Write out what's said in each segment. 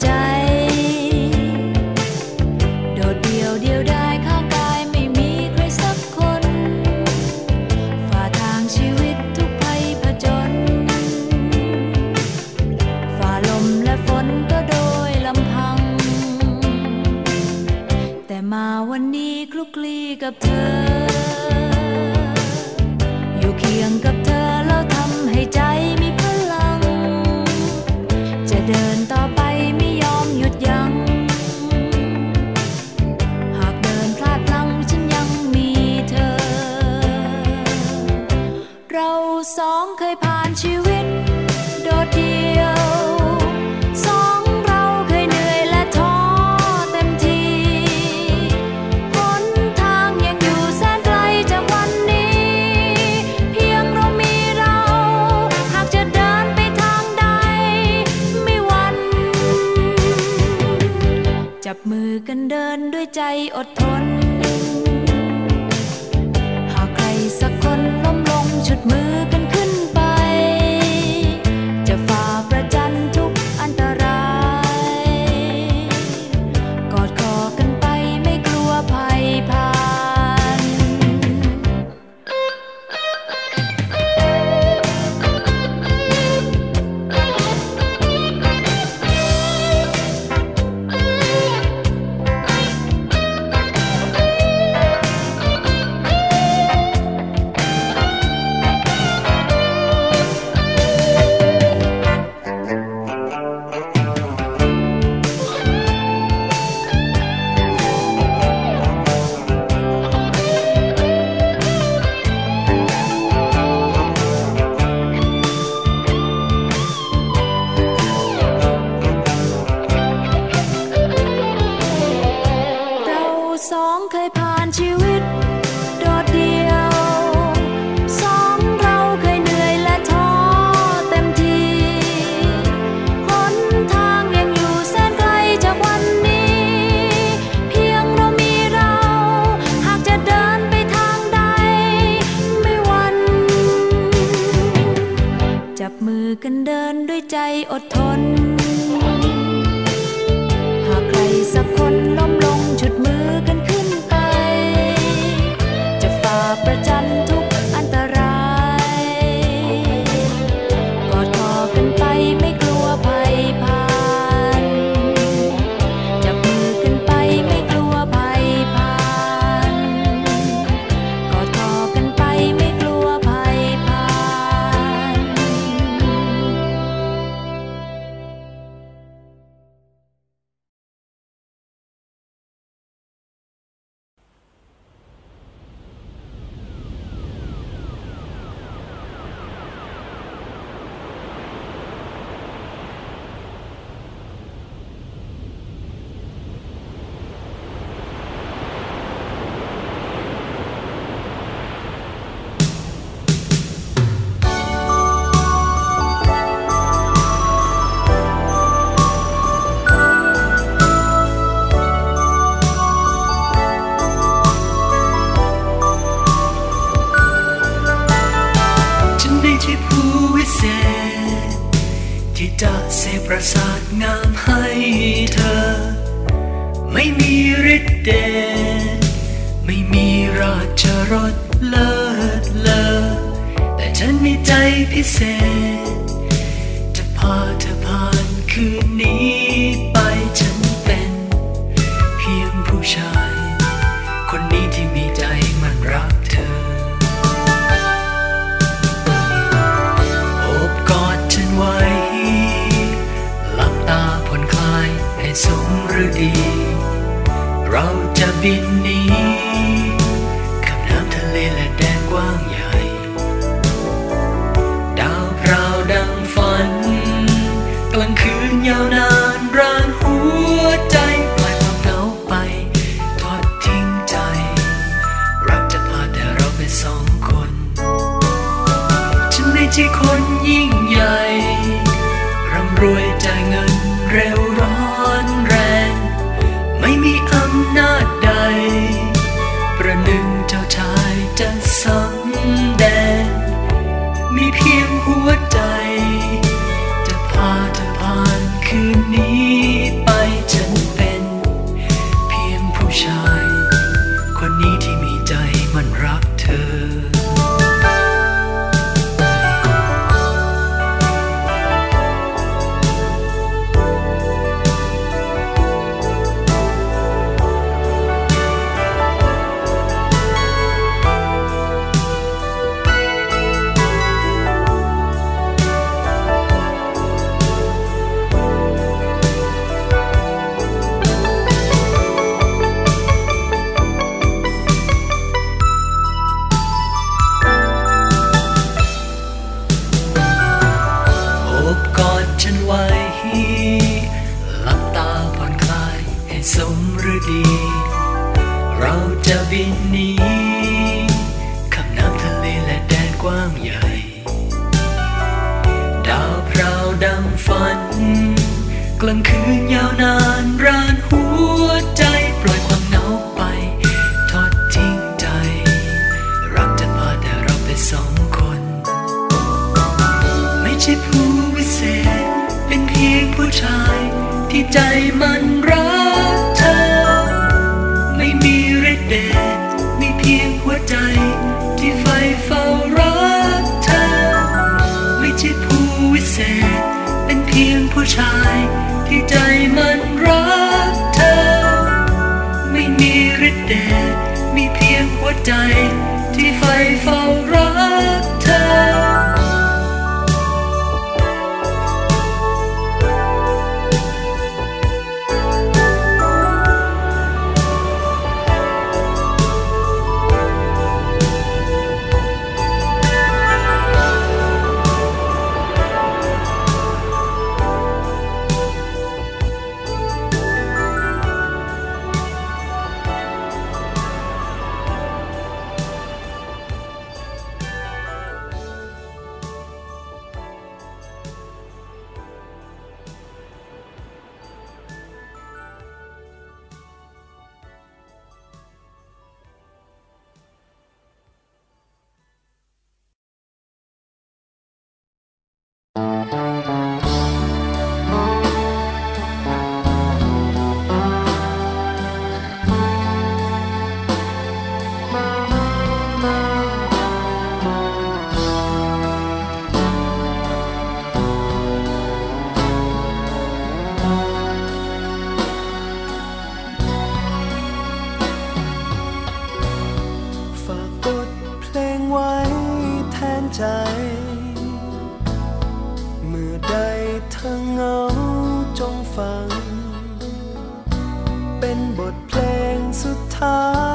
ใจ โดดเดียวเดียวได้ข้างกายไม่มีใครสักคน ฝ่าทางชีวิตทุกภัยผจญ ฝ่าลมและฝนก็โดยลำพัง แต่มาวันนี้คลุกคลีกับเธอ เราสองเคยผ่านชีวิต โดดเดี่ยวสองเราเคยเหนื่อยและท้อเต็มทีหนทางยังอยู่แสนไกลจากวันนี้ เพียงเรามีเรา หากจะเดินไปทางใด ไม่หวัน จับมือกันเดินด้วยใจอดทน ล งามให้เธอ ไม่มีฤทธิ์เดชไม่มีราชรสเลิศเลอแต่ฉันมีใจพิเศษ จะพาเธอผ่านคืนนี้ไปฉันเป็น เพียงผู้ชาย สมฤดี เราจะบินหนีกับน้ำทะเลและแดนกว้างใหญ่ ดาวพราวดังฝัน กลางคืนยาวนาน ดี เราจะบินนี้ข้ามน้ำทะเลและแดนกว้างใหญ่ ดาวพราวดังฝัน กลางคืนยาวนานรานหัวใจปล่อยความเหนาไป ทอดทิ้งใจ รักจะพาแต่เราไปสองคน ไม่ใช่ผู้วิเศษ เป็นเพียงผู้ชายที่ใจมัน เธอเงาจงฟัง เป็นบทเพลงสุดท้าย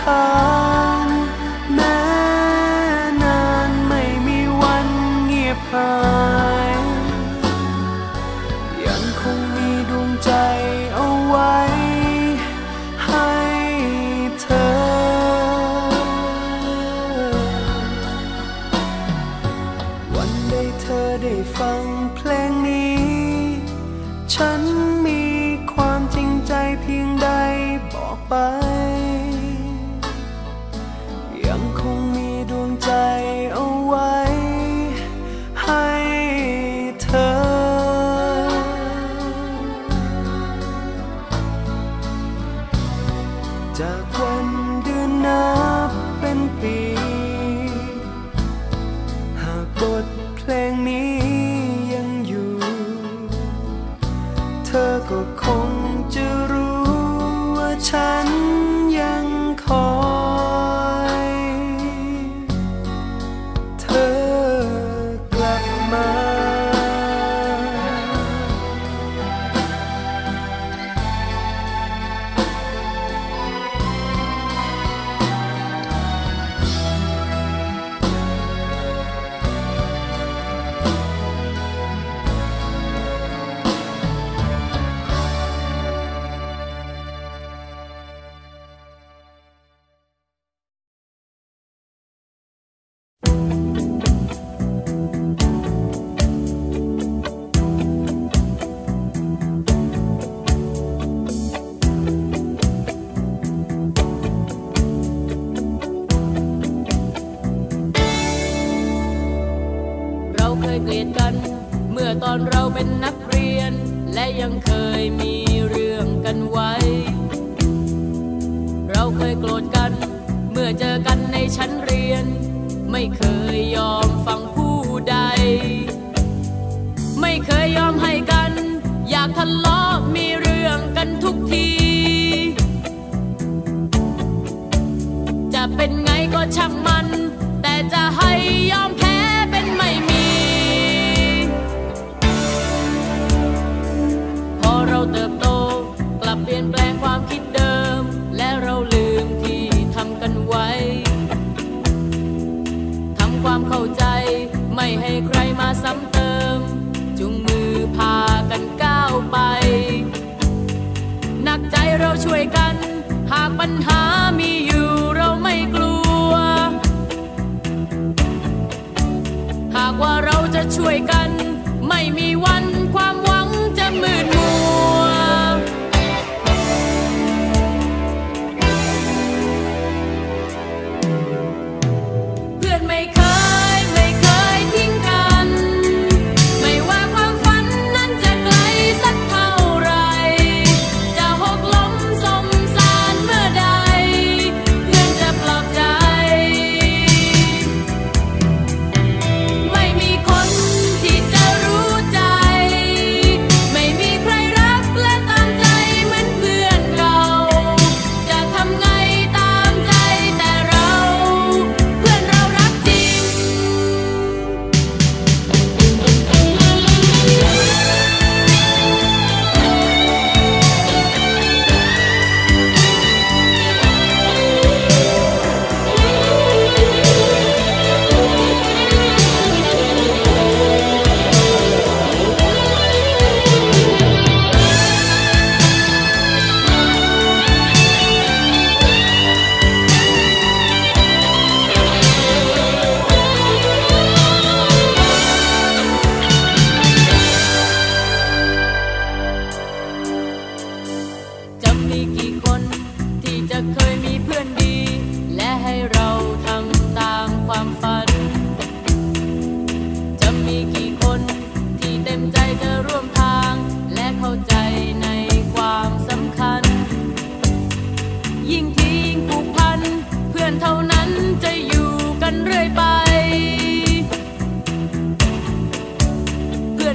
คา กันในชั้นเรียน ไม่เคยยอมฟังผู้ใด ไม่เคยยอมให้กัน อยากทะเลาะมีเรื่องกันทุกที จะเป็นไงก็ช่างมัน แต่จะให้ยอมแค่ ความเข้าใจ ไม่ให้ใครมาซ้ำเติม จุงมือพากันก้าวไป หนักใจเราช่วยกัน หากปัญหามีอยู่เราไม่กลัว หากว่าเราจะช่วยกัน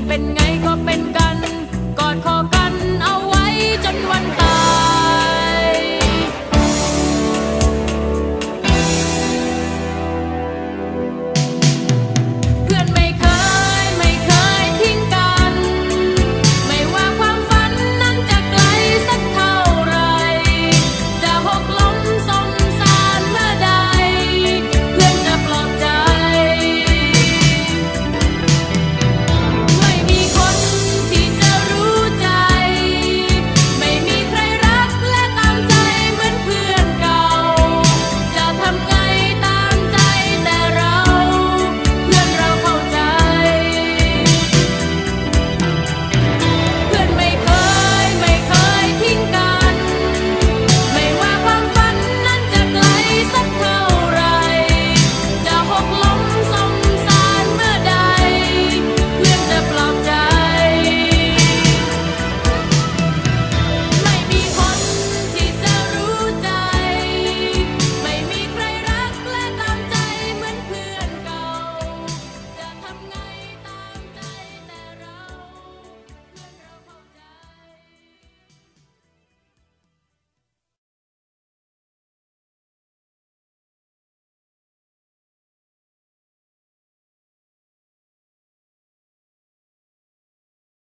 เป็นไงก็เป็นกัน